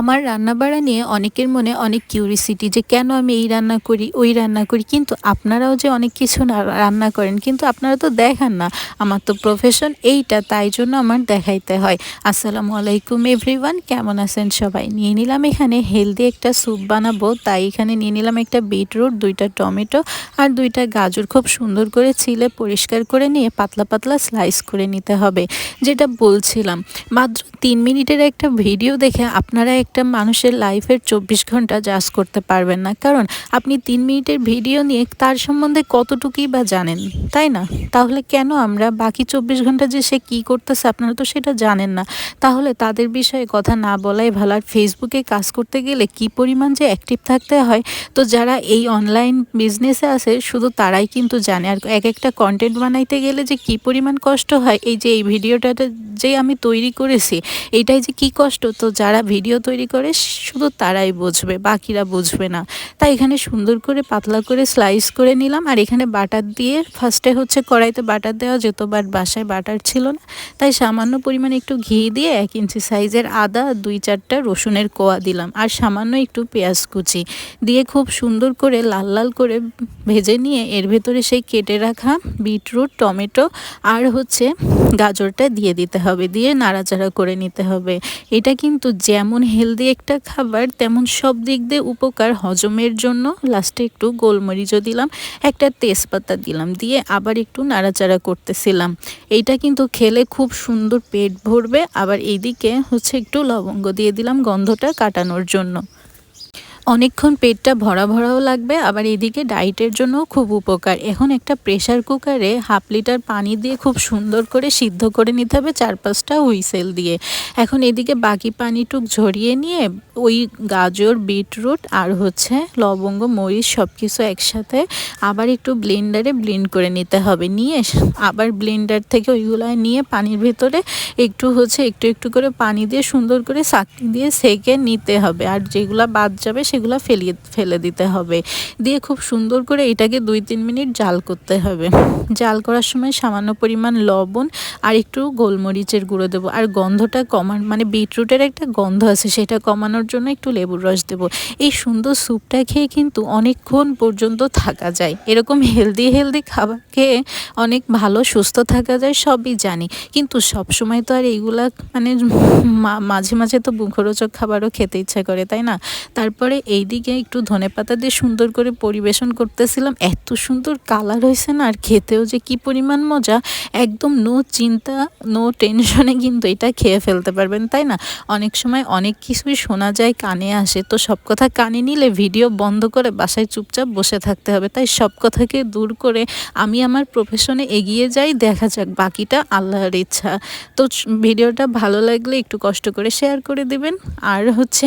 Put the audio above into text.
আমার রান্নাবাড়া নিয়ে অনেকের মনে অনেক কিউরিসিটি যে কেন আমি এই রান্না করি, ওই রান্না করি। কিন্তু আপনারাও যে অনেক কিছু রান্না করেন, কিন্তু আপনারা তো দেখান না। আমার তো প্রফেশন এইটা, তাই জন্য আমার দেখাইতে হয়। আসসালামু আলাইকুম এভরিওয়ান কেমন আছেন সবাই? নিয়ে নিলাম এখানে হেলদি একটা স্যুপ বানাবো। তাই এখানে নিয়ে নিলাম একটা বিটরুট দুইটা টমেটো আর দুইটা গাজর। খুব সুন্দর করে ছিলে, পরিষ্কার করে নিয়ে পাতলা পাতলা স্লাইস করে নিতে হবে। যেটা বলছিলাম, মাত্র তিন মিনিটের একটা ভিডিও দেখে আপনারা একটা মানুষের লাইফের চব্বিশ ঘণ্টা জাজ করতে পারবেন না। কারণ আপনি তিন মিনিটের ভিডিও নিয়ে তার সম্বন্ধে কতটুকুই বা জানেন, তাই না? তাহলে কেন আমরা বাকি চব্বিশ ঘণ্টা যে সে কী করতেছে আপনারা তো সেটা জানেন না। তাহলে তাদের বিষয়ে কথা না বলাই ভালো। আর ফেসবুকে কাজ করতে গেলে কি পরিমাণ যে অ্যাক্টিভ থাকতে হয়, তো যারা এই অনলাইন বিজনেসে আছে, শুধু তারাই কিন্তু জানে। আর এক একটা কন্টেন্ট বানাইতে গেলে যে কি পরিমাণ কষ্ট হয়, এই যে এই ভিডিওটা যে আমি তৈরি করেছি এটাই যে কি কষ্ট, তো যারা ভিডিও তৈরি করে, শুধু তারাই বুঝবে, বাকিরা বুঝবে না। তাই এখানে সুন্দর করে পাতলা করে স্লাইস করে নিলাম। আর এখানে বাটার দিয়ে ফার্স্টে হচ্ছে কড়াইতে বাটার দেওয়া যেত বাট বাসায় বাটার ছিল না। তাই সামান্য পরিমাণে একটু ঘি দিয়ে এক ইঞ্চি সাইজের আদা, দুই চারটা রসুনের কোয়া দিলাম। আর সামান্য একটু পেঁয়াজ কুচি দিয়ে খুব সুন্দর করে লাল লাল করে ভেজে নিয়ে এর ভেতরে সেই কেটে রাখা বিটরুট, টমেটো আর হচ্ছে গাজরটা দিয়ে দিতে হবে, দিয়ে নাড়াচাড়া করে নিতে হবে। এটা কিন্তু যেমন হেলদি একটা খাবার, তেমন সব দিক দিয়ে উপকার হজমের জন্য। লাস্টে একটু গোলমরিচও দিলাম, একটা তেজপাতা দিলাম, দিয়ে আবার একটু নাড়াচাড়া করতেছিলাম। এইটা কিন্তু খেলে খুব সুন্দর পেট ভরবে। আবার এইদিকে হচ্ছে একটু লবঙ্গ দিয়ে দিলাম গন্ধটা কাটানোর জন্য। অনেকক্ষণ পেটটা ভরা ভরাও লাগবে, আবার এদিকে ডায়েটের জন্য খুব উপকার। এখন একটা প্রেশার কুকারে হাফ লিটার পানি দিয়ে খুব সুন্দর করে সিদ্ধ করে নিতে হবে চার পাঁচটা হুইসেল দিয়ে। এখন এদিকে বাকি পানিটুক ঝরিয়ে নিয়ে ওই গাজর, বিটরুট আর হচ্ছে লবঙ্গ, মরিচ সব কিছু একসাথে আবার একটু ব্লেন্ডারে ব্লেন্ড করে নিতে হবে। নিয়ে আবার ব্লেন্ডার থেকে ওইগুলো নিয়ে পানির ভেতরে একটু হচ্ছে একটু একটু করে পানি দিয়ে সুন্দর করে চাকনি দিয়ে সেকে নিতে হবে। আর যেগুলো বাদ যাবে সেগুলো ফেলিয়ে, ফেলে দিতে হবে। দিয়ে খুব সুন্দর করে এটাকে দুই তিন মিনিট জাল করতে হবে। জাল করার সময় সামান্য পরিমাণ লবণ আর একটু গোলমরিচের গুঁড়ো দেবো। আর গন্ধটা কমান মানে বিটরুটের একটা গন্ধ আছে, সেটা কমানোর জন্য একটু লেবুর রস দেবো। এই সুন্দর স্যুপটা খেয়ে কিন্তু অনেকক্ষণ পর্যন্ত থাকা যায়। এরকম হেলদি হেলদি খাবার খেয়ে অনেক ভালো, সুস্থ থাকা যায়, সবই জানি। কিন্তু সব সময় তো আর এইগুলা মানে মাঝে মাঝে তো মুখরোচক খাবারও খেতে ইচ্ছা করে, তাই না? তারপরে এই দিকে একটু ধনে পাতা দিয়ে সুন্দর করে পরিবেশন করতেছিলাম। এত সুন্দর কালার হয়েছে না, আর খেতেও যে কি পরিমাণ মজা। একদম নো চিন্তা নো টেনশনে কিন্তু এটা খেয়ে ফেলতে পারবেন, তাই না? অনেক সময় অনেক কিছুই শোনা যায়, কানে আসে। তো সব কথা কানে নিলে ভিডিও বন্ধ করে বাসায় চুপচাপ বসে থাকতে হবে। তাই সব কথাকে দূর করে আমি আমার প্রফেশনে এগিয়ে যাই, দেখা যাক বাকিটা আল্লাহর ইচ্ছা। তো ভিডিওটা ভালো লাগলে একটু কষ্ট করে শেয়ার করে দেবেন। আর হচ্ছে